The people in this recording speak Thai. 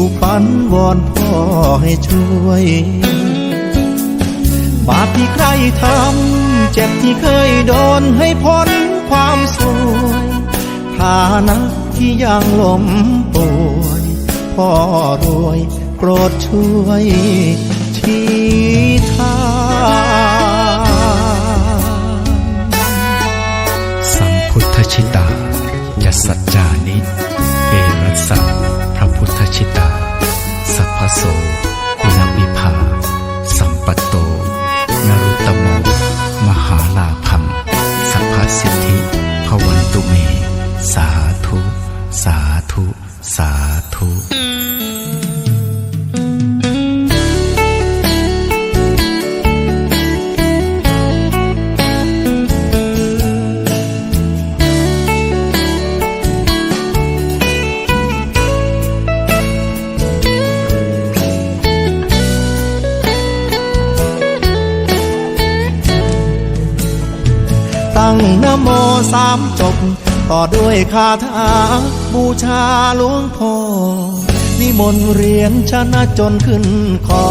ถูกปันวอนพ่อให้ช่วย บาปที่ใครทำเจ็บที่เคยโดนให้พ้นความสวยฐานะที่ยังล้มป่วยพ่อรวยโปรดช่วยชี้ทางสัมพุทธชิตาจัสสัจจานิ ตตโมมหาลาภัมสัพพสิทธิพวันตุเม สาธุ สาธุ สาธุ ตั้งนโมสามจบ ต่อด้วยคาถาบูชาหลวงพ่อนิมนต์เรียนชนะจนขึ้นคอ